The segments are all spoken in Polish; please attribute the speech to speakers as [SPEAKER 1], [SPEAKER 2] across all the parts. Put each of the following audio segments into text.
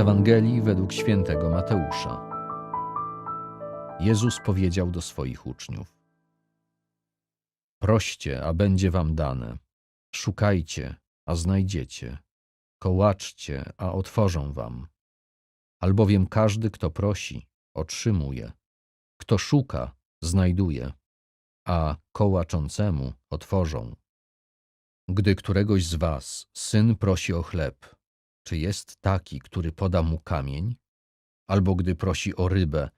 [SPEAKER 1] Ewangelii według świętego Mateusza. Jezus powiedział do swoich uczniów: Proście, a będzie wam dane. Szukajcie, a znajdziecie. Kołaczcie, a otworzą wam. Albowiem każdy, kto prosi, otrzymuje. Kto szuka, znajduje, a kołaczącemu otworzą. Gdy któregoś z was syn prosi o chleb, czy jest taki, który poda mu kamień? Albo gdy prosi o rybę,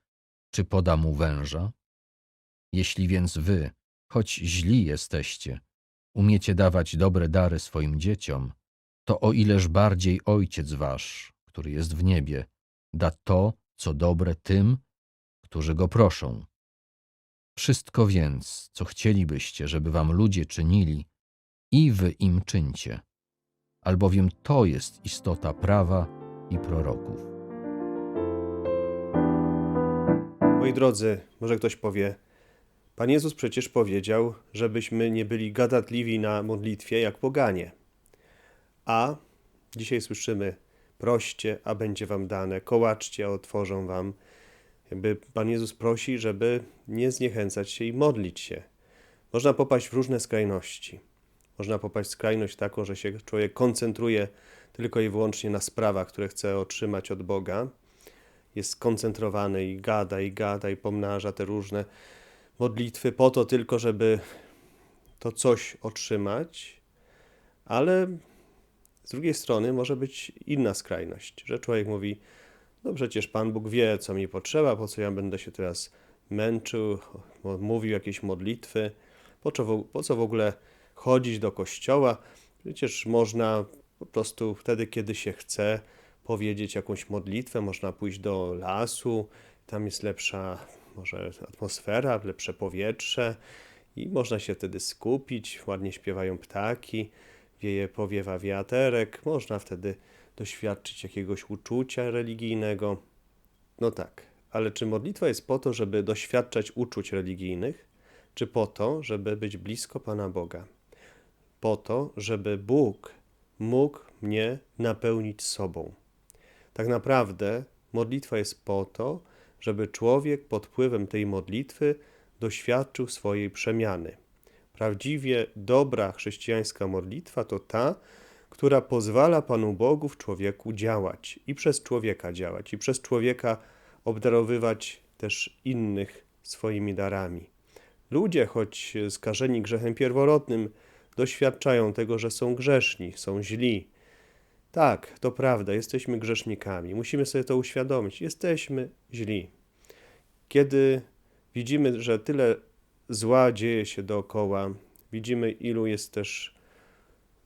[SPEAKER 1] czy poda mu węża? Jeśli więc wy, choć źli jesteście, umiecie dawać dobre dary swoim dzieciom, to o ileż bardziej Ojciec wasz, który jest w niebie, da to, co dobre tym, którzy go proszą. Wszystko więc, co chcielibyście, żeby wam ludzie czynili, i wy im czyńcie, albowiem to jest istota prawa i proroków.
[SPEAKER 2] Moi drodzy, może ktoś powie, Pan Jezus przecież powiedział, żebyśmy nie byli gadatliwi na modlitwie jak poganie. A dzisiaj słyszymy, proście, a będzie wam dane, kołaczcie, a otworzą wam. Jakby Pan Jezus prosi, żeby nie zniechęcać się i modlić się. Można popaść w różne skrajności. Można popaść w skrajność taką, że się człowiek koncentruje tylko i wyłącznie na sprawach, które chce otrzymać od Boga. Jest skoncentrowany i gada, i gada, i pomnaża te różne modlitwy po to tylko, żeby to coś otrzymać, ale z drugiej strony może być inna skrajność, że człowiek mówi, no przecież Pan Bóg wie, co mi potrzeba, po co ja będę się teraz męczył, mówił jakieś modlitwy, po co, po co w ogóle chodzić do kościoła, przecież można po prostu wtedy, kiedy się chce, powiedzieć jakąś modlitwę, można pójść do lasu, tam jest lepsza może atmosfera, lepsze powietrze i można się wtedy skupić, ładnie śpiewają ptaki, wieje, powiewa wiaterek, można wtedy doświadczyć jakiegoś uczucia religijnego. No tak, ale czy modlitwa jest po to, żeby doświadczać uczuć religijnych, czy po to, żeby być blisko Pana Boga? Po to, żeby Bóg mógł mnie napełnić sobą. Tak naprawdę modlitwa jest po to, żeby człowiek pod wpływem tej modlitwy doświadczył swojej przemiany. Prawdziwie dobra chrześcijańska modlitwa to ta, która pozwala Panu Bogu w człowieku działać i przez człowieka działać, i przez człowieka obdarowywać też innych swoimi darami. Ludzie, choć skażeni grzechem pierworodnym, doświadczają tego, że są grzeszni, są źli, tak, to prawda, jesteśmy grzesznikami. Musimy sobie to uświadomić. Jesteśmy źli. Kiedy widzimy, że tyle zła dzieje się dookoła, widzimy, ilu jest też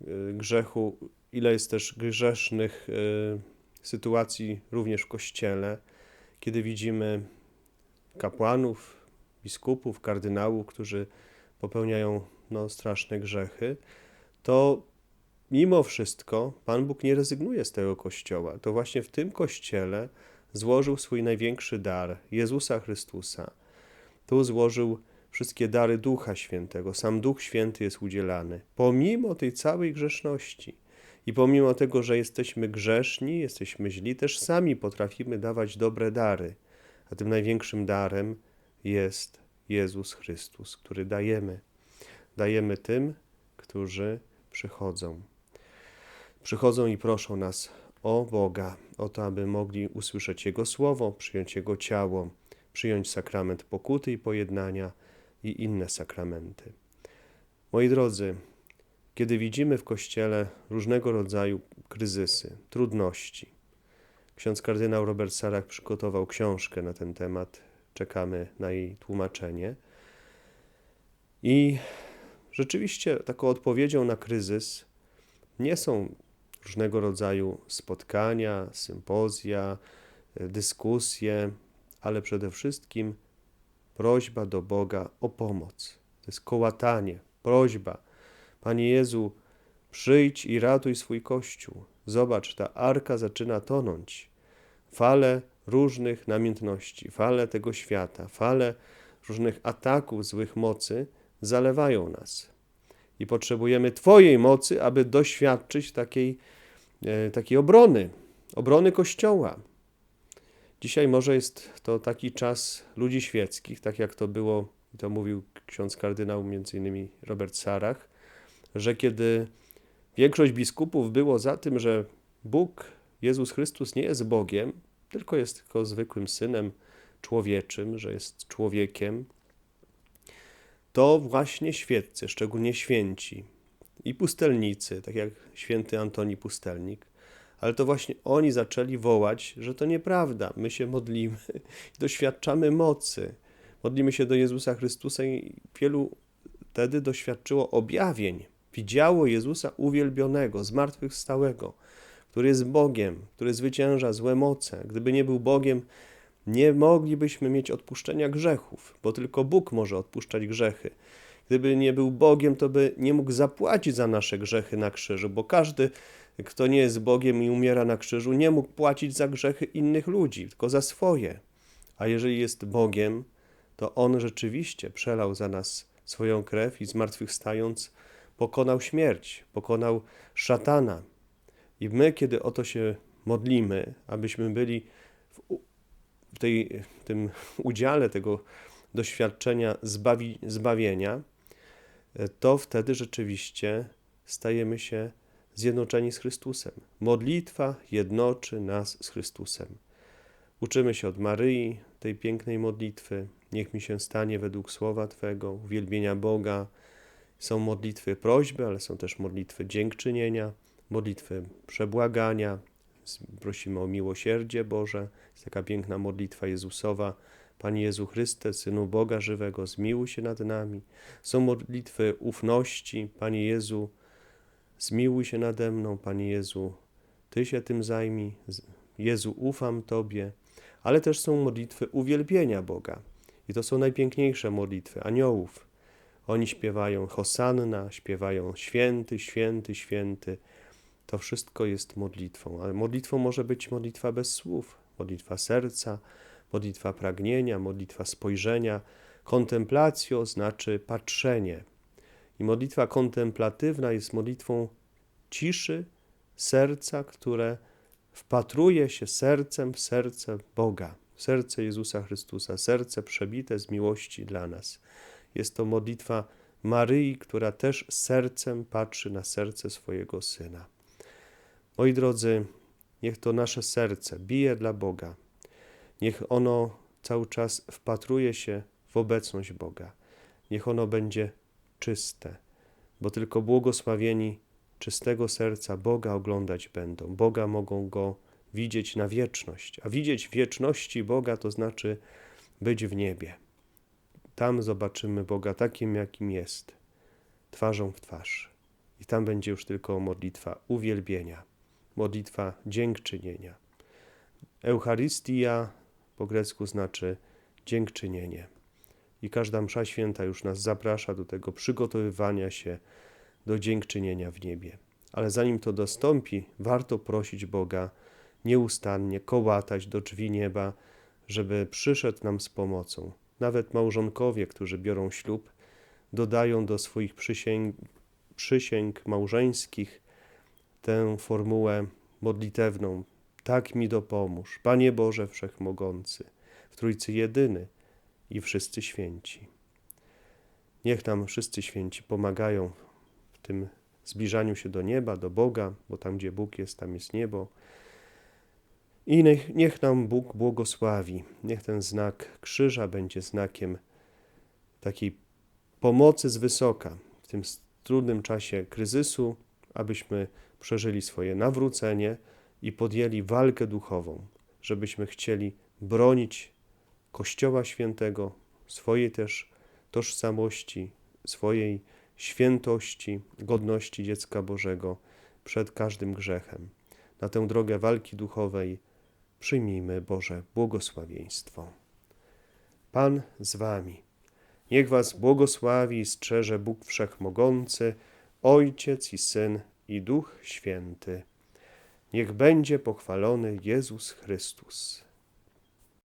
[SPEAKER 2] y, grzechu, ile jest też grzesznych y, sytuacji również w kościele, kiedy widzimy kapłanów, biskupów, kardynałów, którzy popełniają no, straszne grzechy, to mimo wszystko Pan Bóg nie rezygnuje z tego kościoła. To właśnie w tym kościele złożył swój największy dar Jezusa Chrystusa. Tu złożył wszystkie dary Ducha Świętego. Sam Duch Święty jest udzielany. Pomimo tej całej grzeszności i pomimo tego, że jesteśmy grzeszni, jesteśmy źli, też sami potrafimy dawać dobre dary. A tym największym darem jest Jezus Chrystus, który dajemy. Dajemy tym, którzy przychodzą. Przychodzą i proszą nas o Boga, o to, aby mogli usłyszeć Jego słowo, przyjąć Jego ciało, przyjąć sakrament pokuty i pojednania i inne sakramenty. Moi drodzy, kiedy widzimy w Kościele różnego rodzaju kryzysy, trudności, ksiądz kardynał Robert Sarach przygotował książkę na ten temat, czekamy na jej tłumaczenie. I rzeczywiście taką odpowiedzią na kryzys nie są różnego rodzaju spotkania, sympozja, e, dyskusje, ale przede wszystkim prośba do Boga o pomoc. To jest kołatanie, prośba. Panie Jezu, przyjdź i ratuj swój Kościół. Zobacz, ta arka zaczyna tonąć. Fale różnych namiętności, fale tego świata, fale różnych ataków złych mocy zalewają nas. I potrzebujemy Twojej mocy, aby doświadczyć takiej, e, takiej obrony, obrony Kościoła. Dzisiaj może jest to taki czas ludzi świeckich, tak jak to było, to mówił ksiądz kardynał, innymi Robert Sarach, że kiedy większość biskupów było za tym, że Bóg, Jezus Chrystus nie jest Bogiem, tylko jest tylko zwykłym synem człowieczym, że jest człowiekiem, to właśnie świeccy, szczególnie święci i pustelnicy, tak jak święty Antoni Pustelnik, ale to właśnie oni zaczęli wołać, że to nieprawda. My się modlimy i doświadczamy mocy. Modlimy się do Jezusa Chrystusa i wielu wtedy doświadczyło objawień. Widziało Jezusa uwielbionego, zmartwychwstałego, który jest Bogiem, który zwycięża złe moce. Gdyby nie był Bogiem, nie moglibyśmy mieć odpuszczenia grzechów, bo tylko Bóg może odpuszczać grzechy. Gdyby nie był Bogiem, to by nie mógł zapłacić za nasze grzechy na krzyżu, bo każdy, kto nie jest Bogiem i umiera na krzyżu, nie mógł płacić za grzechy innych ludzi, tylko za swoje. A jeżeli jest Bogiem, to On rzeczywiście przelał za nas swoją krew i zmartwychwstając pokonał śmierć, pokonał szatana. I my, kiedy o to się modlimy, abyśmy byli w, tej, tym udziale tego doświadczenia zbawi, zbawienia, to wtedy rzeczywiście stajemy się zjednoczeni z Chrystusem. Modlitwa jednoczy nas z Chrystusem. Uczymy się od Maryi tej pięknej modlitwy. Niech mi się stanie według słowa Twego, uwielbienia Boga. Są modlitwy prośby, ale są też modlitwy dziękczynienia, modlitwy przebłagania. Prosimy o miłosierdzie Boże. Jest taka piękna modlitwa Jezusowa. Panie Jezu Chryste, Synu Boga żywego, zmiłuj się nad nami. Są modlitwy ufności. Panie Jezu, zmiłuj się nade mną. Panie Jezu, Ty się tym zajmij. Jezu, ufam Tobie. Ale też są modlitwy uwielbienia Boga. I to są najpiękniejsze modlitwy aniołów. Oni śpiewają Hosanna, śpiewają święty, święty, święty. To wszystko jest modlitwą, ale modlitwą może być modlitwa bez słów, modlitwa serca, modlitwa pragnienia, modlitwa spojrzenia. Kontemplacjo znaczy patrzenie. I modlitwa kontemplatywna jest modlitwą ciszy serca, które wpatruje się sercem w serce Boga, w serce Jezusa Chrystusa, serce przebite z miłości dla nas. Jest to modlitwa Maryi, która też sercem patrzy na serce swojego Syna. Moi drodzy, niech to nasze serce bije dla Boga. Niech ono cały czas wpatruje się w obecność Boga. Niech ono będzie czyste, bo tylko błogosławieni czystego serca Boga oglądać będą. Boga mogą go widzieć na wieczność, a widzieć wieczności Boga to znaczy być w niebie. Tam zobaczymy Boga takim, jakim jest, twarzą w twarz. I tam będzie już tylko modlitwa uwielbienia, modlitwa dziękczynienia. Eucharystia po grecku znaczy dziękczynienie. I każda msza święta już nas zaprasza do tego przygotowywania się do dziękczynienia w niebie. Ale zanim to dostąpi, warto prosić Boga nieustannie, kołatać do drzwi nieba, żeby przyszedł nam z pomocą. Nawet małżonkowie, którzy biorą ślub, dodają do swoich przysięg, przysięg małżeńskich tę formułę modlitewną. Tak mi dopomóż, Panie Boże Wszechmogący, w Trójcy Jedyny i wszyscy święci. Niech nam wszyscy święci pomagają w tym zbliżaniu się do nieba, do Boga, bo tam, gdzie Bóg jest, tam jest niebo. I niech, niech nam Bóg błogosławi. Niech ten znak krzyża będzie znakiem takiej pomocy z wysoka w tym trudnym czasie kryzysu, abyśmy przeżyli swoje nawrócenie i podjęli walkę duchową, żebyśmy chcieli bronić Kościoła Świętego, swojej też tożsamości, swojej świętości, godności dziecka Bożego przed każdym grzechem. Na tę drogę walki duchowej przyjmijmy Boże błogosławieństwo. Pan z Wami. Niech Was błogosławi i strzeże Bóg Wszechmogący, Ojciec i Syn i Duch Święty. Niech będzie pochwalony Jezus Chrystus.